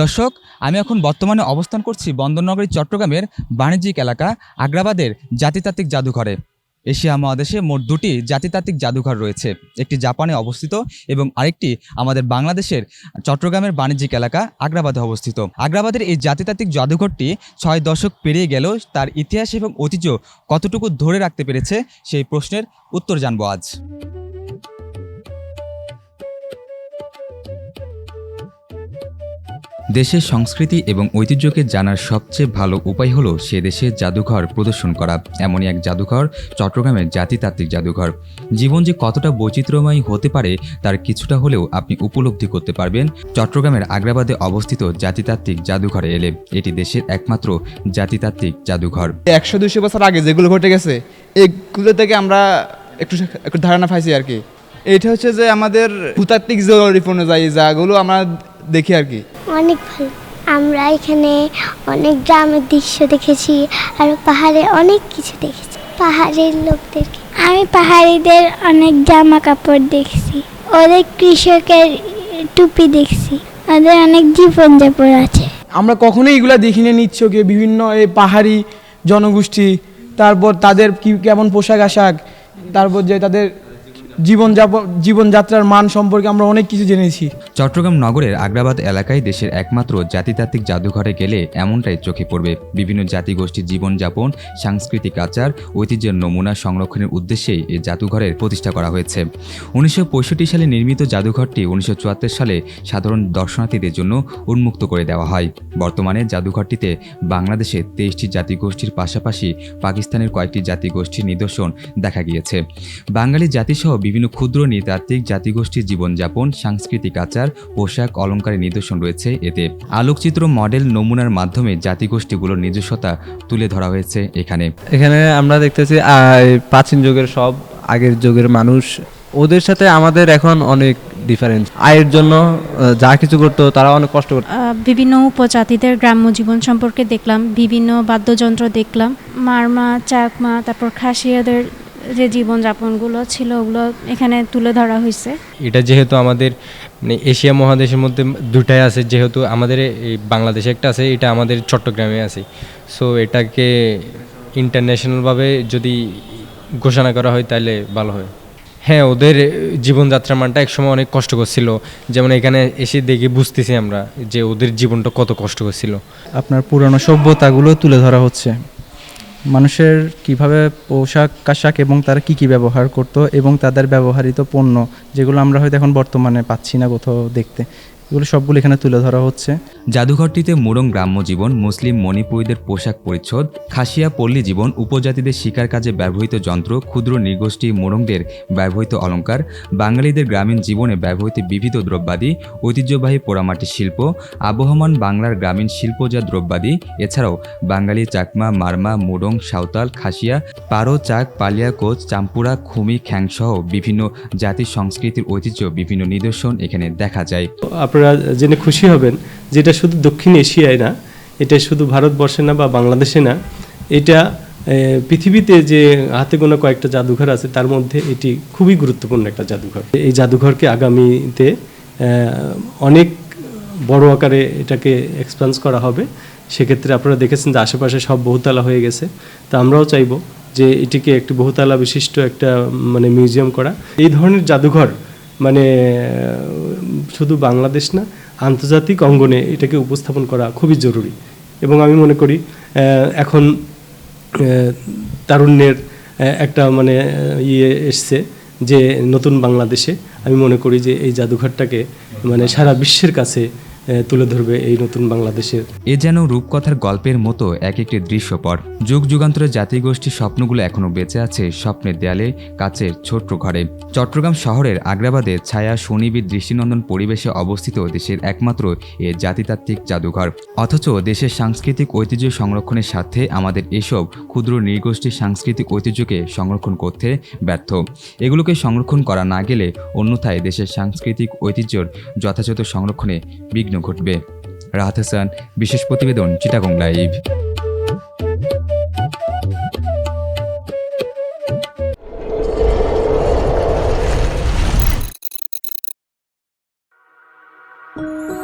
দর্শক, আমি এখন বর্তমানে অবস্থান করছি বন্দরনগরী, চট্টগ্রামের বাণিজ্যিক এলাকা আগ্রাবাদের জাতিতাত্ত্বিক জাদুঘরে। এশিয়া মহাদেশে মোট দুটি জাতিতাত্ত্বিক জাদুঘর রয়েছে। একটি জাপানে অবস্থিত এবং আরেকটি আমাদের বাংলাদেশের চট্টগ্রামের বাণিজ্যিক এলাকা আগ্রাবাদে অবস্থিত। আগ্রাবাদের এই জাতিতাত্ত্বিক জাদুঘরটি ছয় দশক পেরিয়ে গেলেও তার ইতিহাস এবং ঐতিহ্য কতটুকু ধরে রাখতে পেরেছে সেই প্রশ্নের উত্তর জানব আজ। দেশের সংস্কৃতি এবং ঐতিহ্যকে জানার সবচেয়ে ভালো উপায় হলো সে দেশের জাদুঘর প্রদর্শন করা। এমনই এক জাদুঘর, চট্টগ্রামের জাতিতাত্ত্বিক জাদুঘর। জীবন যে কতটা বৈচিত্র্যময় হতে পারে, তার কিছুটা হলেও আপনি উপলব্ধি করতে পারবেন। চট্টগ্রামের আগ্রাবাদে অবস্থিত জাতিতাত্ত্বিক জাদুঘরে এলে এটি দেশের একমাত্র জাতিতাত্ত্বিক জাদুঘর। একশো দুশো বছর আগে যেগুলো ঘটে গেছে, এগুলো থেকে আমরা একটু একটু ধারণা পাইছি আর কি। এটা হচ্ছে যে আমাদের ভূতাত্ত্বিক জিওগ্রাফি অনুযায়ী যাগুলো আমরা দেখি আর কি। অনেক ভালো। আমরা এখানে অনেক গ্রামের দৃশ্য দেখেছি আর পাহাড়ে অনেক কিছু দেখেছি। পাহাড়ের লোকদেরকে। আমি পাহাড়িদের অনেক জামা কাপড় দেখছি। ওদের কৃষকের টুপি দেখছি। ওদের অনেক জীবনযাপন আছে। আমরা কখনোই এগুলা দেখিনি নিচ্ছকে বিভিন্ন এই পাহাড়ি জনগোষ্ঠী তারপর তাদের কি কেমন পোশাক আশাক তারপর যে তাদের জীবনযাপন, জীবনযাত্রার মান সম্পর্কে আমরা অনেক কিছু জেনেছি। চট্টগ্রাম নগরের আগ্রাবাদ এলাকায় দেশের একমাত্র জাতিতাত্ত্বিক জাদুঘরে গেলে এমনটাই চোখে পড়বে। বিভিন্ন জাতিগোষ্ঠীর জীবনযাপন, সাংস্কৃতিক আচার, ঐতিহ্যের নমুনা সংরক্ষণের উদ্দেশ্যেই এই জাদুঘরের প্রতিষ্ঠা করা হয়েছে। উনিশশো পঁয়ষট্টি সালে নির্মিত জাদুঘরটি উনিশশো চুয়াত্তর সালে সাধারণ দর্শনার্থীদের জন্য উন্মুক্ত করে দেওয়া হয়। বর্তমানে জাদুঘরটিতে বাংলাদেশের তেইশটি জাতিগোষ্ঠীর পাশাপাশি পাকিস্তানের কয়েকটি জাতিগোষ্ঠীর নিদর্শন দেখা গিয়েছে। বাঙালি জাতিসহ বিভিন্ন ক্ষুদ্র নৃতাত্ত্বিক জাতিগোষ্ঠীর জীবনযাপন সাংস্কৃতিক আচার পোশাক অলঙ্কারের নিদর্শন রয়েছে এতে। আলোকচিত্র মডেল নমুনার মাধ্যমে জাতিগোষ্ঠীগুলোর নিজস্বতা তুলে ধরা হয়েছে এখানে। এখানে আমরা দেখতেছি প্রাচীন যুগের সব আগের যুগের মানুষ। ওদের সাথে আমাদের এখন অনেক ডিফারেন্স আয়ের জন্য যা কিছু করতো তারা অনেক কষ্ট করতো। বিভিন্ন উপজাতিদের গ্রাম্য জীবন সম্পর্কে দেখলাম বিভিন্ন বাদ্যযন্ত্র দেখলাম। মারমা চাকমা তারপর খাসিয়াদের যে জীবনযাপনগুলো ছিল ওগুলো এখানে তুলে ধরা হয়েছে। এটা যেহেতু আমাদের মানে এশিয়া মহাদেশের মধ্যে দুটাই আছে যেহেতু আমাদের এই বাংলাদেশে একটা আছে এটা আমাদের চট্টগ্রামে আছে। সো এটাকে ইন্টারন্যাশনালভাবে যদি ঘোষণা করা হয় তাহলে ভালো হয়। হ্যাঁ ওদের জীবনযাত্রার মানটা একসময় অনেক কষ্টকর ছিল। যেমন এখানে এসে দেখে বুঝতেছি আমরা যে ওদের জীবনটা কত কষ্টকর ছিল। আপনার পুরনো সভ্যতাগুলো তুলে ধরা হচ্ছে। মানুষের কীভাবে পোশাক আশাক এবং তারা কি কি ব্যবহার করত এবং তাদের ব্যবহৃত পণ্য, যেগুলো আমরা হয়তো এখন বর্তমানে পাচ্ছি না কোথাও দেখতে। এগুলো সবগুলো এখানে তুলে ধরা হচ্ছে। জাদুঘরটিতে মুরং গ্রাম্য জীবন মুসলিম মণিপুরীদের পোশাক পরিচ্ছদ খাসিয়া পল্লী জীবন উপজাতিদের শিকার কাজে ব্যবহৃত যন্ত্র ক্ষুদ্র নৃগোষ্ঠী মোরংদের ব্যবহৃত অলঙ্কার বাঙালিদের গ্রামীণ জীবনে ব্যবহৃত বিবিধ দ্রব্যাদি ঐতিহ্যবাহী পোড়ামাটি শিল্প আবহমান বাংলার গ্রামীণ শিল্পজাত দ্রব্যাদি। এছাড়াও বাঙালি চাকমা মারমা মুরং সাঁওতাল খাসিয়া পারো চাক পালিয়া কোচ চাম্পুরা খুমি খ্যাংসহ বিভিন্ন জাতির সংস্কৃতির ঐতিহ্য বিভিন্ন নিদর্শন এখানে দেখা যায়। আপনারা জেনে খুশি হবেন যেটা শুধু দক্ষিণ এশিয়ায় না, এটা শুধু ভারতবর্ষে না বা বাংলাদেশে না, এটা পৃথিবীতে যে হাতে গোনা কয়েকটা জাদুঘর আছে, তার মধ্যে এটি খুবই গুরুত্বপূর্ণ একটা জাদুঘর। এই জাদুঘরকে আগামীতে অনেক বড় আকারে এটাকে এক্সপান্স করা হবে। সেক্ষেত্রে আপনারা দেখেছেন যে আশেপাশে সব বহুতলা হয়ে গেছে। তা আমরাও চাইব যে এটিকে একটি বহুতলা বিশিষ্ট একটা মানে মিউজিয়াম করা। এই ধরনের জাদুঘর মানে শুধু বাংলাদেশ না আন্তর্জাতিক অঙ্গনে এটাকে উপস্থাপন করা খুবই জরুরি। এবং আমি মনে করি এখন তারুণ্যের একটা মানে ইয়ে এসছে যে নতুন বাংলাদেশে আমি মনে করি যে এই জাদুঘরটাকে মানে সারা বিশ্বের কাছে তুলে ধরবে এই নতুন বাংলাদেশের এ যেন রূপকথার গল্পের মতো এক একটি দৃশ্যপট। যুগ যুগান্তরের জাতিগোষ্ঠীর স্বপ্নগুলো এখনও বেঁচে আছে স্বপ্নের দেয়ালে, কাছের ছোট্ট ঘরে। চট্টগ্রাম শহরের আগ্রাবাদে ছায়া, সুনিবিড় দৃষ্টিনন্দন পরিবেশে অবস্থিত দেশের একমাত্র এ জাতিতাত্ত্বিক জাদুঘর। অথচ দেশের সাংস্কৃতিক ঐতিহ্য সংরক্ষণের স্বার্থে আমাদের এসব ক্ষুদ্র নৃগোষ্ঠীর সাংস্কৃতিক ঐতিহ্যকে সংরক্ষণ করতে ব্যর্থ। এগুলোকে সংরক্ষণ করা না গেলে অন্যথায় দেশের সাংস্কৃতিক ঐতিহ্যর যথাযথ সংরক্ষণে বিঘ্ন ঘটবে। রাহাত হাসান বিশেষ প্রতিবেদন চিটাগং লাইভ Thank